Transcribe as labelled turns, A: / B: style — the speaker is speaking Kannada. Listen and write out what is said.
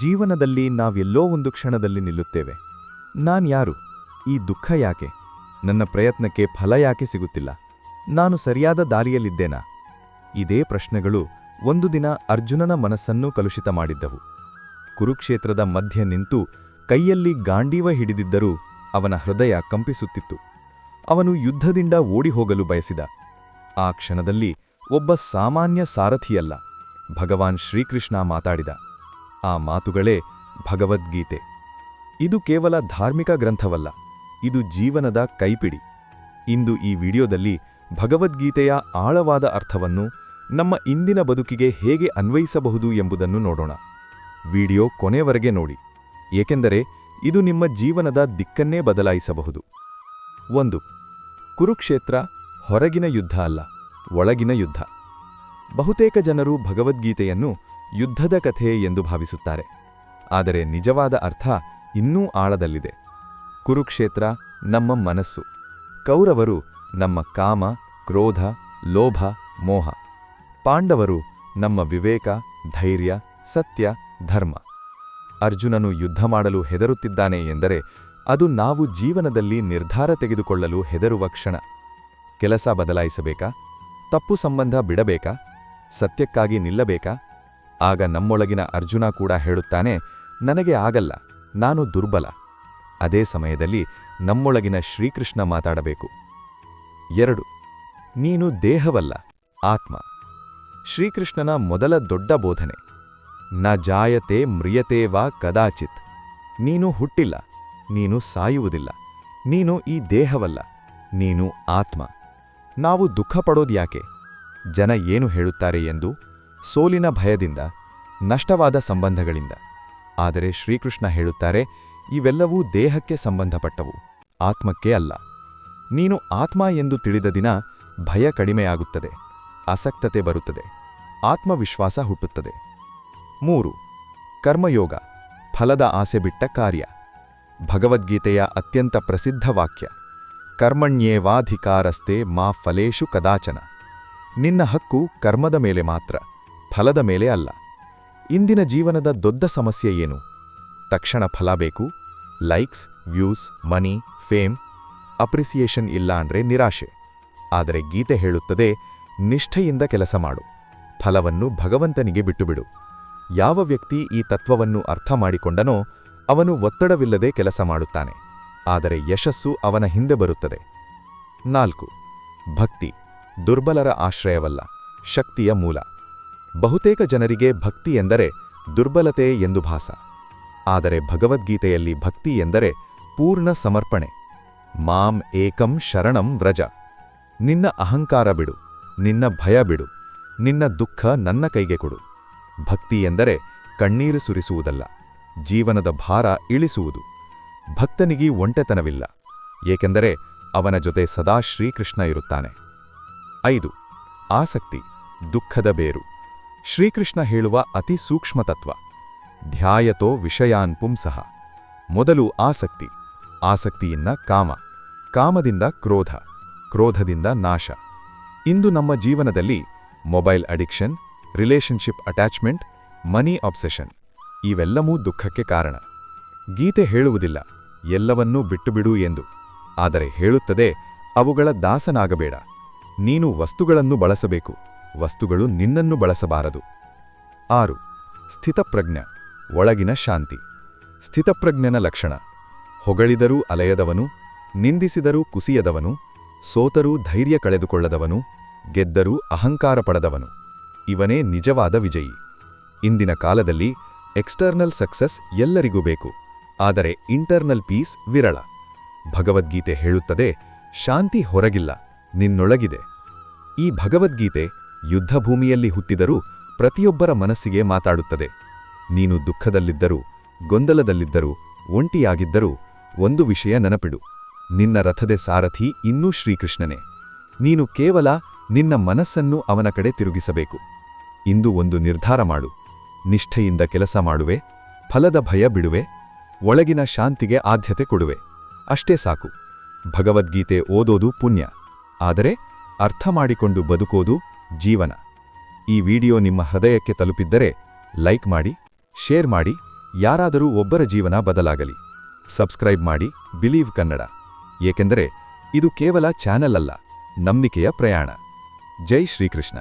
A: ಜೀವನದಲ್ಲಿ ನಾವೆಲ್ಲೋ ಒಂದು ಕ್ಷಣದಲ್ಲಿ ನಿಲ್ಲುತ್ತೇವೆ. ನಾನ್ಯಾರು ಈ ದುಃಖ ಯಾಕೆ? ನನ್ನ ಪ್ರಯತ್ನಕ್ಕೆ ಫಲ ಯಾಕೆ ಸಿಗುತ್ತಿಲ್ಲ? ನಾನು ಸರಿಯಾದ ದಾರಿಯಲ್ಲಿದ್ದೇನಾ? ಇದೇ ಪ್ರಶ್ನೆಗಳು ಒಂದು ದಿನ ಅರ್ಜುನನ ಮನಸ್ಸನ್ನೂ ಕಲುಷಿತ ಮಾಡಿದ್ದವು. ಕುರುಕ್ಷೇತ್ರದ ಮಧ್ಯೆ ನಿಂತು ಕೈಯಲ್ಲಿ ಗಾಂಡೀವ ಹಿಡಿದಿದ್ದರೂ ಅವನ ಹೃದಯ ಕಂಪಿಸುತ್ತಿತ್ತು. ಅವನು ಯುದ್ಧದಿಂದ ಓಡಿಹೋಗಲು ಬಯಸಿದ. ಆ ಕ್ಷಣದಲ್ಲಿ ಒಬ್ಬ ಸಾಮಾನ್ಯ ಸಾರಥಿಯಲ್ಲ. ಭಗವಾನ್ ಶ್ರೀಕೃಷ್ಣ ಮಾತಾಡಿದ. ಆ ಮಾತುಗಳೇ ಭಗವದ್ಗೀತೆ. ಇದು ಕೇವಲ ಧಾರ್ಮಿಕ ಗ್ರಂಥವಲ್ಲ, ಇದು ಜೀವನದ ಕೈಪಿಡಿ. ಇಂದು ಈ ವಿಡಿಯೋದಲ್ಲಿ ಭಗವದ್ಗೀತೆಯ ಆಳವಾದ ಅರ್ಥವನ್ನು ನಮ್ಮ ಇಂದಿನ ಬದುಕಿಗೆ ಹೇಗೆ ಅನ್ವಯಿಸಬಹುದು ಎಂಬುದನ್ನು ನೋಡೋಣ. ವಿಡಿಯೋ ಕೊನೆವರೆಗೆ ನೋಡಿ, ಏಕೆಂದರೆ ಇದು ನಿಮ್ಮ ಜೀವನದ ದಿಕ್ಕನ್ನೇ ಬದಲಾಯಿಸಬಹುದು. ಒಂದು, ಕುರುಕ್ಷೇತ್ರ ಹೊರಗಿನ ಯುದ್ಧ ಅಲ್ಲ, ಒಳಗಿನ ಯುದ್ಧ. ಬಹುತೇಕ ಜನರು ಭಗವದ್ಗೀತೆಯನ್ನು ಯುದ್ಧದ ಕಥೆ ಎಂದು ಭಾವಿಸುತ್ತಾರೆ. ಆದರೆ ನಿಜವಾದ ಅರ್ಥ ಇನ್ನೂ ಆಳದಲ್ಲಿದೆ. ಕುರುಕ್ಷೇತ್ರ ನಮ್ಮ ಮನಸ್ಸು. ಕೌರವರು ನಮ್ಮ ಕಾಮ, ಕ್ರೋಧ, ಲೋಭ, ಮೋಹ. ಪಾಂಡವರು ನಮ್ಮ ವಿವೇಕ, ಧೈರ್ಯ, ಸತ್ಯ, ಧರ್ಮ. ಅರ್ಜುನನು ಯುದ್ಧ ಮಾಡಲು ಹೆದರುತ್ತಿದ್ದಾನೆ ಎಂದರೆ ಅದು ನಾವು ಜೀವನದಲ್ಲಿ ನಿರ್ಧಾರ ತೆಗೆದುಕೊಳ್ಳಲು ಹೆದರುವ ಕ್ಷಣ. ಕೆಲಸ ಬದಲಾಯಿಸಬೇಕಾ? ತಪ್ಪು ಸಂಬಂಧ ಬಿಡಬೇಕಾ? ಸತ್ಯಕ್ಕಾಗಿ ನಿಲ್ಲಬೇಕಾ? ಆಗ ನಮ್ಮೊಳಗಿನ ಅರ್ಜುನ ಕೂಡ ಹೇಳುತ್ತಾನೆ, ನನಗೆ ಆಗಲ್ಲ, ನಾನು ದುರ್ಬಲ. ಅದೇ ಸಮಯದಲ್ಲಿ ನಮ್ಮೊಳಗಿನ ಶ್ರೀಕೃಷ್ಣ ಮಾತಾಡಬೇಕು. ಎರಡು, ನೀನು ದೇಹವಲ್ಲ, ಆತ್ಮ. ಶ್ರೀಕೃಷ್ಣನ ಮೊದಲ ದೊಡ್ಡ ಬೋಧನೆ. ನ ಜಾಯತೆ ಮ್ರಿಯತೆ ವಾ ಕದಾಚಿತ್. ನೀನು ಹುಟ್ಟಿಲ್ಲ, ನೀನು ಸಾಯುವುದಿಲ್ಲ, ನೀನು ಈ ದೇಹವಲ್ಲ, ನೀನು ಆತ್ಮ. ನಾವು ದುಃಖ ಪಡೋದ್ಯಾಕೆ ಜನ ಏನು ಹೇಳುತ್ತಾರೆ ಎಂದು ಸೋಲಿನ ಭಯದಿಂದ, ನಷ್ಟವಾದ ಸಂಬಂಧಗಳಿಂದ. ಆದರೆ ಶ್ರೀಕೃಷ್ಣ ಹೇಳುತ್ತಾರೆ, ಇವೆಲ್ಲವೂ ದೇಹಕ್ಕೆ ಸಂಬಂಧಪಟ್ಟವು, ಆತ್ಮಕ್ಕೆ ಅಲ್ಲ. ನೀನು ಆತ್ಮ ಎಂದು ತಿಳಿದ ದಿನ ಭಯ ಕಡಿಮೆಯಾಗುತ್ತದೆ, ಅಸಕ್ತತೆ ಬರುತ್ತದೆ, ಆತ್ಮವಿಶ್ವಾಸ ಹುಟ್ಟುತ್ತದೆ. ಮೂರು, ಕರ್ಮಯೋಗ, ಫಲದ ಆಸೆ ಬಿಟ್ಟ ಕಾರ್ಯ, ಭಗವದ್ಗೀತೆಯ ಅತ್ಯಂತ ಪ್ರಸಿದ್ಧ ವಾಕ್ಯ ಕರ್ಮಣ್ಯೇವಾಧಿಕಾರಸ್ತೆ ಮಾ ಫಲೇಶು ಕದಾಚನ. ನಿನ್ನ ಹಕ್ಕು ಕರ್ಮದ ಮೇಲೆ ಮಾತ್ರ. ಫಲದ ಮೇಲೆ ಅಲ್ಲ. ಇಂದಿನ ಜೀವನದ ದೊಡ್ಡ ಸಮಸ್ಯೆ ಏನು? ತಕ್ಷಣ ಫಲ ಬೇಕು likes views money fame appreciation ಇಲ್ಲ ಅಂದ್ರೆ ನಿರಾಶೆ. ಆದರೆ ಗೀತೆ ಹೇಳುತ್ತದೆ, ನಿಷ್ಠೆಯಿಂದ ಕೆಲಸ ಮಾಡು. ಫಲವನ್ನು ಭಗವಂತನಿಗೆ ಬಿಟ್ಟುಬಿಡು. ಯಾವ ವ್ಯಕ್ತಿ ಈ ತತ್ವವನ್ನು ಅರ್ಥ ಮಾಡಿಕೊಂಡನೋ, ಅವನು ಒತ್ತಡವಿಲ್ಲದೆ ಕೆಲಸ ಮಾಡುತ್ತಾನೆ. ಆದರೆ ಯಶಸ್ಸು ಅವನ ಹಿಂದೆ ಬರುತ್ತದೆ. ನಾಲ್ಕು, ಭಕ್ತಿ. ದುರ್ಬಲರ ಆಶ್ರಯವಲ್ಲ, ಶಕ್ತಿಯ ಮೂಲ. ಬಹುತೇಕ ಜನರಿಗೆ ಭಕ್ತಿ ಎಂದರೆ ದುರ್ಬಲತೆ ಎಂದು ಭಾಸ. ಆದರೆ ಭಗವದ್ಗೀತೆಯಲ್ಲಿ ಭಕ್ತಿ ಎಂದರೆ ಪೂರ್ಣ ಸಮರ್ಪಣೆ. ಮಾಂ ಏಕಂ ಶರಣಂ ವ್ರಜ. ನಿನ್ನ ಅಹಂಕಾರ ಬಿಡು, ನಿನ್ನ ಭಯ ಬಿಡು, ನಿನ್ನ ದುಃಖ ನನ್ನ ಕೈಗೆ ಕೊಡು. ಭಕ್ತಿ ಎಂದರೆ ಕಣ್ಣೀರು ಸುರಿಸುವುದಲ್ಲ, ಜೀವನದ ಭಾರ ಇಳಿಸುವುದು. ಭಕ್ತನಿಗೆ ಒಂಟೆತನವಿಲ್ಲ, ಏಕೆಂದರೆ ಅವನ ಜೊತೆ ಸದಾ ಶ್ರೀಕೃಷ್ಣ ಇರುತ್ತಾನೆ. ಐದು, ಆಸಕ್ತಿ, ದುಃಖದ ಬೇರು. ಶ್ರೀಕೃಷ್ಣ ಹೇಳುವ ಅತಿ ಸೂಕ್ಷ್ಮ ತತ್ವ ಧ್ಯಾಯತೋ ವಿಷಯಾನ್ ಪುಂಸಃ. ಮೊದಲು ಆಸಕ್ತಿ. ಆಸಕ್ತಿಯಿಂದ ಕಾಮ. ಕಾಮದಿಂದ ಕ್ರೋಧ. ಕ್ರೋಧದಿಂದ ನಾಶ. ಇಂದು ನಮ್ಮ ಜೀವನದಲ್ಲಿ mobile addiction, relationship attachment, money obsession ಇವೆಲ್ಲವೂ ದುಃಖಕ್ಕೆ ಕಾರಣ. ಗೀತೆ ಹೇಳುವುದಿಲ್ಲ, ಎಲ್ಲವನ್ನೂ ಬಿಟ್ಟುಬಿಡು ಎಂದು. ಆದರೆ ಹೇಳುತ್ತದೆ, ಅವುಗಳ ದಾಸನಾಗಬೇಡ. ನೀನು ವಸ್ತುಗಳನ್ನು ಬಳಸಬೇಕು. ವಸ್ತುಗಳು ನಿನ್ನನ್ನು ಬಳಸಬಾರದು. ಆರು, ಸ್ಥಿತಪ್ರಜ್ಞ, ಒಳಗಿನ ಶಾಂತಿ. ಸ್ಥಿತಪ್ರಜ್ಞನ ಲಕ್ಷಣ, ಹೊಗಳಿದರೂ ಅಲೆಯದವನು, ನಿಂದಿಸಿದರೂ ಕುಸಿಯದವನು, ಸೋತರೂ ಧೈರ್ಯ ಕಳೆದುಕೊಳ್ಳದವನು, ಗೆದ್ದರೂ ಅಹಂಕಾರ ಪಡದವನು. ಇವನೇ ನಿಜವಾದ ವಿಜಯಿ. ಇಂದಿನ ಕಾಲದಲ್ಲಿ ಎಕ್ಸ್ಟರ್ನಲ್ ಸಕ್ಸಸ್ ಎಲ್ಲರಿಗೂ ಬೇಕು. ಆದರೆ ಇಂಟರ್ನಲ್ ಪೀಸ್ ವಿರಳ. ಭಗವದ್ಗೀತೆ ಹೇಳುತ್ತದೆ, ಶಾಂತಿ ಹೊರಗಿಲ್ಲ, ನಿನ್ನೊಳಗಿದೆ. ಈ ಭಗವದ್ಗೀತೆ ಯುದ್ಧಭೂಮಿಯಲ್ಲಿ ಹುಟ್ಟಿದರೂ ಪ್ರತಿಯೊಬ್ಬರ ಮನಸ್ಸಿಗೆ ಮಾತಾಡುತ್ತದೆ. ನೀನು ದುಃಖದಲ್ಲಿದ್ದರೂ, ಗೊಂದಲದಲ್ಲಿದ್ದರೂ, ಒಂಟಿಯಾಗಿದ್ದರೂ ಒಂದು ವಿಷಯ ನೆನಪಿಡು. ನಿನ್ನ ರಥದೆ ಸಾರಥಿ ಇನ್ನೂ ಶ್ರೀಕೃಷ್ಣನೇ. ನೀನು ಕೇವಲ ನಿನ್ನ ಮನಸ್ಸನ್ನು ಅವನ ಕಡೆ ತಿರುಗಿಸಬೇಕು. ಇಂದು ಒಂದು ನಿರ್ಧಾರ ಮಾಡು. ನಿಷ್ಠೆಯಿಂದ ಕೆಲಸ ಮಾಡುವೆ, ಫಲದ ಭಯ ಬಿಡುವೆ, ಒಳಗಿನ ಶಾಂತಿಗೆ ಆದ್ಯತೆ ಕೊಡುವೆ. ಅಷ್ಟೇ ಸಾಕು. ಭಗವದ್ಗೀತೆ ಓದೋದು ಪುಣ್ಯ. ಆದರೆ ಅರ್ಥ ಮಾಡಿಕೊಂಡು ಬದುಕೋದು ಜೀವನ. ಈ ವಿಡಿಯೋ ನಿಮ್ಮ ಹೃದಯಕ್ಕೆ ತಲುಪಿದ್ದರೆ ಲೈಕ್ ಮಾಡಿ, ಶೇರ್ ಮಾಡಿ, ಯಾರಾದರೂ ಒಬ್ಬರ ಜೀವನ ಬದಲಾಗಲಿ. ಸಬ್ಸ್ಕ್ರೈಬ್ ಮಾಡಿ, ಬಿಲೀವ್ ಕನ್ನಡ. ಏಕೆಂದರೆ ಇದು ಕೇವಲ ಚಾನೆಲ್ ಅಲ್ಲ, ನಂಬಿಕೆಯ ಪ್ರಯಾಣ. ಜೈ ಶ್ರೀಕೃಷ್ಣ.